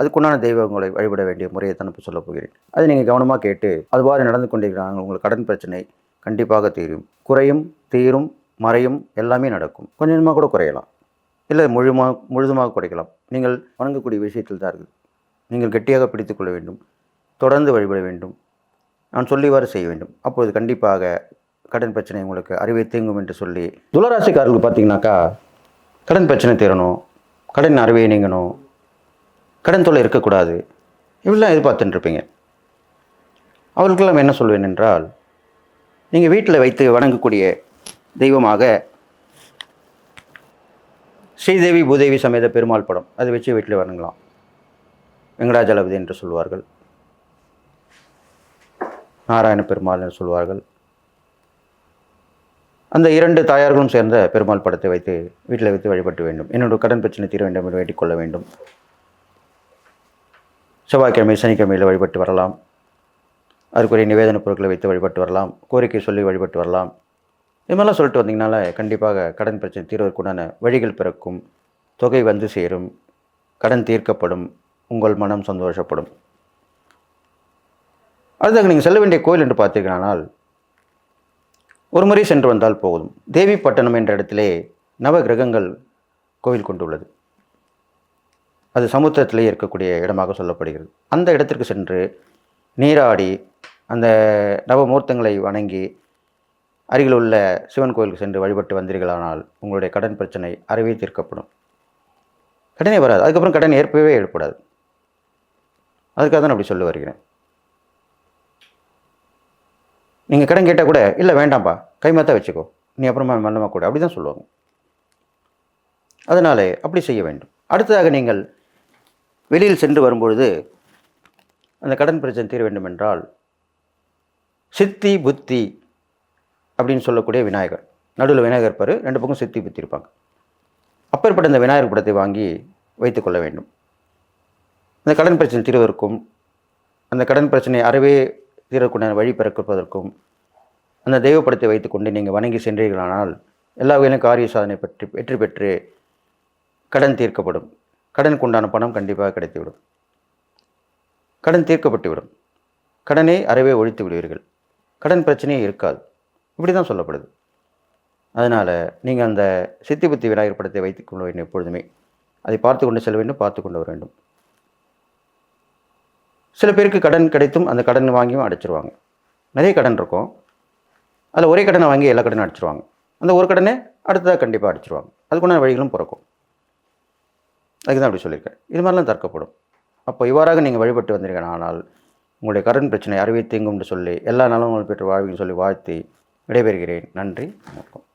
அதுக்குண்டான தெய்வங்களை வழிபட வேண்டிய முறையை தான் இப்போ சொல்ல போகிறேன். அதை நீங்கள் கவனமாக கேட்டு அதுவாறு நடந்து கொண்டிருக்கிறாங்க உங்களுக்கு கடன் பிரச்சனை கண்டிப்பாக தீரும். குறையும் தீரும் மறையும் எல்லாமே நடக்கும். கொஞ்சம் கொஞ்சமாக கூட குறையலாம். இல்லை முழுமா முழுதுமாக குறைக்கலாம். நீங்கள் வணங்கக்கூடிய விஷயத்தில் தான் இருக்குது. நீங்கள் கெட்டியாக பிடித்து கொள்ள வேண்டும். தொடர்ந்து வழிபட வேண்டும். நான் சொல்லிவாறு செய்ய வேண்டும். அப்போது கண்டிப்பாக கடன் பிரச்சனை உங்களுக்கு அறிவை தீங்கும் என்று சொல்லி துளராசிக்காரர்களுக்கு பார்த்தீங்கன்னாக்கா கடன் பிரச்சனை தீரணும். கடன் அறிவை நீங்கணும். கடன் தொல்லை இருக்கக்கூடாது. இப்படிலாம் எதிர்பார்த்துட்டுருப்பீங்க. அவர்களுக்கெல்லாம் என்ன சொல்வேன் என்றால் நீங்கள் வீட்டில் வைத்து வணங்கக்கூடிய தெய்வமாக ஸ்ரீதேவி பூதேவி சமேத பெருமாள் படம் அதை வச்சு வீட்டில் வணங்கலாம். வெங்கடாஜலபதி என்று சொல்வார்கள். நாராயண பெருமாள் என்று சொல்வார்கள். அந்த இரண்டு தாயார்களும் சேர்ந்த பெருமாள் படத்தை வைத்து வீட்டில் வைத்து வழிபட்டு வேண்டும். என்னோட கடன் பிரச்சனை தீர வேண்டும் என்று வேண்டிக் கொள்ள வேண்டும். செவ்வாய்க்கிழமை சனிக்கிழமையில் வழிபட்டு வரலாம். அதுக்குரிய நிவேதன பொருட்களை வைத்து வழிபட்டு வரலாம். கோரிக்கை சொல்லி வழிபட்டு வரலாம். இது மாதிரிலாம் சொல்லிட்டு வந்தீங்கனால கண்டிப்பாக கடன் பிரச்சனை தீர்வதற்குண்டான வழிகள் பிறக்கும். தொகை வந்து சேரும். கடன் தீர்க்கப்படும். உங்கள் மனம் சந்தோஷப்படும். அடுத்ததாக நீங்கள் செல்ல வேண்டிய கோயில் என்று பார்த்தீர்களானால் ஒரு முறை சென்று வந்தால் போதும். தேவிப்பட்டணம் என்ற இடத்திலே நவ கிரகங்கள் கோவில் கொண்டுள்ளது. அது சமுத்திரத்திலே இருக்கக்கூடிய இடமாக சொல்லப்படுகிறது. அந்த இடத்திற்கு சென்று நீராடி அந்த நவமூர்த்தங்களை வணங்கி அருகில் உள்ள சிவன் கோயிலுக்கு சென்று வழிபட்டு வந்தீர்களானால் உங்களுடைய கடன் பிரச்சனை அறவே தீர்க்கப்படும். கடனே வராது. அதுக்கப்புறம் கடன் ஏற்பவே ஏற்படாது. அதுக்காக தான் அப்படி சொல்ல வருகிறேன். நீங்கள் கடன் கேட்டால் கூட இல்லை வேண்டாம்ப்பா கைமாத்தா வச்சுக்கோ. நீ அப்புறமா மன்னமாக கூட. அப்படி தான் சொல்லுவாங்க. அதனாலே அப்படி செய்ய வேண்டும். அடுத்ததாக நீங்கள் வெளியில் சென்று வரும்பொழுது அந்த கடன் பிரச்சனை தீர வேண்டுமென்றால் சித்தி புத்தி அப்படின்னு சொல்லக்கூடிய விநாயகர். நடுவில் விநாயகர் இருப்பார் ரெண்டு பக்கம் சித்தி புத்தி இருப்பாங்க. அப்பேற்பட்ட இந்த விநாயகர் படத்தை வாங்கி வைத்துக்கொள்ள வேண்டும். அந்த கடன் பிரச்சனை தீர்வதற்கும் அந்த கடன் பிரச்சனை அறவே தீரக்கூடிய வழி பிறப்பதற்கும் அந்த தெய்வ படத்தை வைத்துக்கொண்டு நீங்கள் வணங்கி சென்றீர்களானால் எல்லா வகையிலும் காரிய சாதனை பெற்று வெற்றி பெற்று கடன் தீர்க்கப்படும். கடனுக்கு உண்டான பணம் கண்டிப்பாக கிடைத்துவிடும். கடன் தீர்க்கப்பட்டுவிடும். கடனை அறவே ஒழித்து விடுவீர்கள். கடன் பிரச்சனையே இருக்காது. இப்படி தான் சொல்லப்படுது. அதனால் நீங்கள் அந்த சித்தி புத்தி விநாயகர் படத்தை வைத்துக் கொள்ள வேண்டும் எப்பொழுதுமே. அதை பார்த்து கொண்டு செல்ல வேண்டும் பார்த்து கொண்டு வர வேண்டும். சில பேருக்கு கடன் கிடைத்தும் அந்த கடன் வாங்கியும் அடைச்சிருவாங்க. நிறைய கடன் இருக்கும். அதில் ஒரே கடனை வாங்கி எல்லா கடனும் அடிச்சிருவாங்க. அந்த ஒரு கடனை அடுத்ததாக கண்டிப்பாக அடிச்சிருவாங்க. அதுக்குண்டான வழிகளும் பிறக்கும். அதுக்கு தான் அப்படி சொல்லியிருக்கேன். இது மாதிரிலாம் தற்கப்படும் அப்போ இவ்வாறாக நீங்கள் வழிபட்டு வந்தீர்கள் ஆனால் உங்களுடைய கருண் பிரச்சனை அறிவை தீங்கும்னு சொல்லி எல்லா நலங்களும் பெற்று வாழ்வின்னு சொல்லி வாழ்த்தி விடைபெறுகிறேன். நன்றி வணக்கம்.